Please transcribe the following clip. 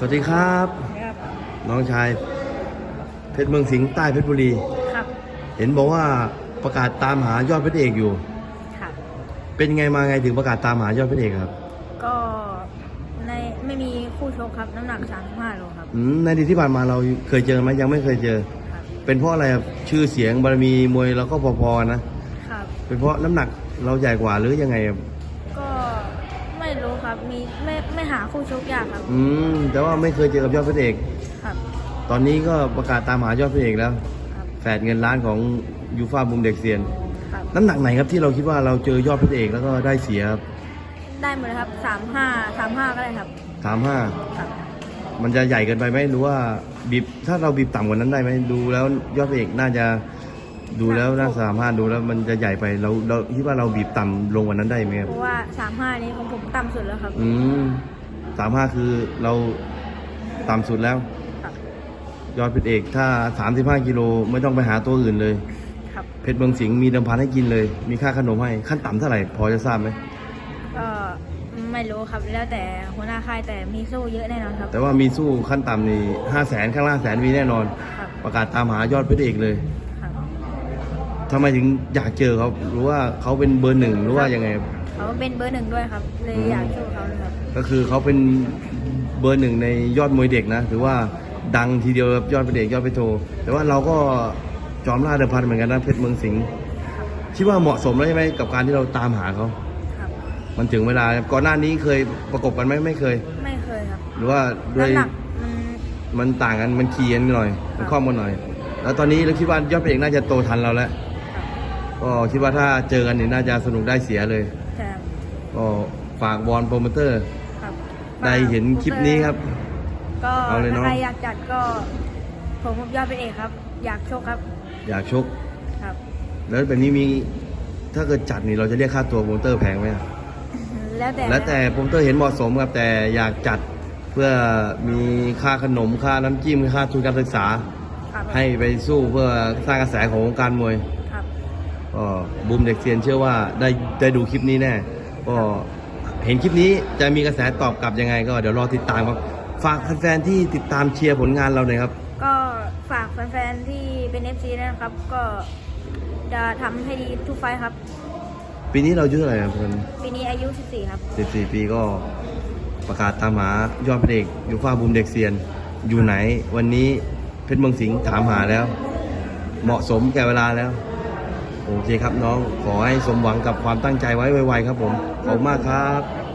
สวัสดีครับ ครับ น้องชาย เพชรเมืองสิงห์ใต้เพชรบุรี ครับ เห็นบอกว่าประกาศตามหายอดเพชรเอกอยู่ ครับ เป็นไงมาไงถึงประกาศตามหายอดเพชรเอกครับ ก็ในไม่มีคู่ชกครับน้ำหนัก 35โลครับ อืมในอดีตที่ผ่านมาเราเคยเจอไหมยังไม่เคยเจอ ครับ เป็นเพราะอะไรครับชื่อเสียงบารมีมวยเราก็พอๆนะ ครับ เป็นเพราะน้ำหนักเราใหญ่กว่าหรือยังไงครับก็ไม่รู้ ครับ มีไม่ไม่หาคู่ชกยากครับ อืมแต่ว่าไม่เคยเจอกับยอดเพชรเอกครับ ตอนนี้ก็ประกาศตามหายอดเพชรเอกแล้วครับ แฝดเงินล้านของยูฟ่ามุมเด็กเซียน ครับ น้ำหนักไหนครับที่เราคิดว่าเราเจอยอดเพชรเอกแล้วก็ได้เสียครับได้หมดเลยครับ35 35ก็ได้ครับสามห้าครับ มันจะใหญ่เกินไปไหมหรือว่าบีบถ้าเราบีบต่ำกว่านั้นได้ไหมดูแล้วยอดพระเอกน่าจะ ดูแล้วน่าสามารถดูแล้วมันจะใหญ่ไปเราเราคิดว่าเราบีบต่ำลงกว่านั้นได้ไหมครับเพราะว่า35นี้ของผมต่ำสุดแล้วครับ อืมสามห้าคือเราต่ำสุดแล้ว ครับ ยอดเพชรเอกถ้าสามสิบห้ากิโลไม่ต้องไปหาตัวอื่นเลย ครับเพชรเมืองสิงห์มีเดิมพันให้กินเลย มีค่าขนมให้ขั้นต่ำเท่าไหร่พอจะทราบไหมก็ไม่รู้ครับแล้วแต่หัวหน้าค่ายแต่มีสู้เยอะแน่นอนครับ แต่ว่ามีสู้ขั้นต่ำนี่ห้าแสนข้างล่างแสนมีแน่นอน ครับ ประกาศตามหายอดเพชรเอกเลยครับ ทำไมถึงอยากเจอเขาหรือว่าเขาเป็นเบอร์หนึ่งหรือว่ายังไงเขาเป็นเบอร์หนึ่งด้วยครับ เลยอืมอยากสู้เขาเลยครับ ก็คือเขาเป็นเบอร์หนึ่งในยอดมวยเด็กนะถือว่าดังทีเดียวครับยอดเป็นเด็กยอดไปโท แต่ว่าเราก็จอมล่าเดิมพันเหมือนกันนะเพชรเมืองสิงห์ครับคิดว่าเหมาะสมแล้วใช่ไหมกับการที่เราตามหาเขา ครับ มันถึงเวลาก่อนหน้านี้เคยประกบกันไหมไม่เคย ไม่เคยครับหรือว่าด้วยน้ำหนักมันมันต่างกันมันคีกันหน่อยมันคล่อมกันหน่อย แล้วตอนนี้เราคิดว่ายอดเป็นเอกน่าจะโตทันเราแล้วครับ ก็คิดว่าถ้าเจอกันนี่น่าจะสนุกได้เสียเลยแต่ก็ฝากบอลโปรโมเตอร์ ครับได้เห็นคลิปนี้ครับ ก็เอาเลยเนอะ ถ้าใครอยากจัดก็ผมกับยอดเป็นเอกครับ อยากโชคครับอยากชก ครับ แล้วแบบนี้มีถ้าเกิดจัดนี่เราจะเรียกค่าตัวโปรโมเตอร์แพงไหมอะแล้วแต่แล้วแต่โปรโมเตอร์เห็นเหมาะสมครับแต่อยากจัดเพื่อมีค่าขนมค่าน้ำจิ้มค่าทุนการศึกษา ครับให้ไปสู้เพื่อสร้างกระแสของวงการมวยครับ ก็บูมเด็กเซียนเชื่อว่าได้ได้ดูคลิปนี้แน่ก็เห็นคลิปนี้จะมีกระแสตอบกลับยังไง ก็เดี๋ยวรอติดตามครับฝากแฟนๆที่ติดตามเชียร์ผลงานเราหน่อยครับ ก็ฝากแฟนๆที่เป็น FC นะครับ ก็จะทำให้ดีทุกไฟท์ครับ ปีนี้เราอายุเท่าไหร่ครับปีนี้อายุ 14 ครับ 14 ปีก็ประกาศตามหายอดพระเอกยูฟ่าบูมเด็กเซียน อยู่ไหนวันนี้เพชรเมืองสิงห์ถามหาแล้ว เหมาะสมแก่เวลาแล้ว โอเคครับน้องขอให้สมหวังกับความตั้งใจไว้ไวๆครับผมขอบมากครับ